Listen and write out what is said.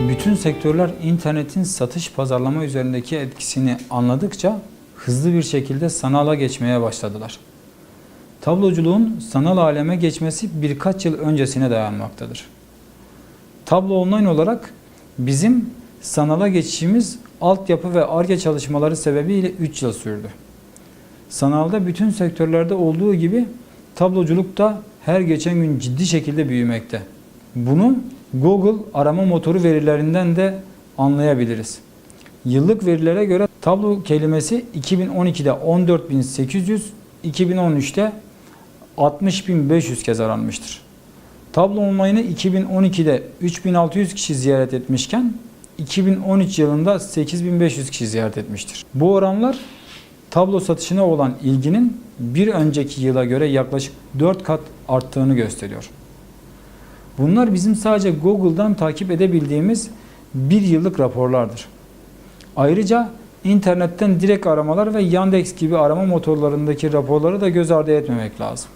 Bütün sektörler internetin satış pazarlama üzerindeki etkisini anladıkça hızlı bir şekilde sanala geçmeye başladılar. Tabloculuğun sanal aleme geçmesi birkaç yıl öncesine dayanmaktadır. Tablo online olarak bizim sanala geçişimiz altyapı ve ARGE çalışmaları sebebiyle 3 yıl sürdü. Sanalda bütün sektörlerde olduğu gibi tabloculuk da her geçen gün ciddi şekilde büyümekte. Bunu Google arama motoru verilerinden de anlayabiliriz. Yıllık verilere göre tablo kelimesi 2012'de 14.800, 2013'te 60.500 kez aranmıştır. Tablo online'ı 2012'de 3600 kişi ziyaret etmişken 2013 yılında 8500 kişi ziyaret etmiştir. Bu oranlar tablo satışına olan ilginin bir önceki yıla göre yaklaşık 4 kat arttığını gösteriyor. Bunlar bizim sadece Google'dan takip edebildiğimiz bir yıllık raporlardır. Ayrıca internetten direkt aramalar ve Yandex gibi arama motorlarındaki raporları da göz ardı etmemek lazım.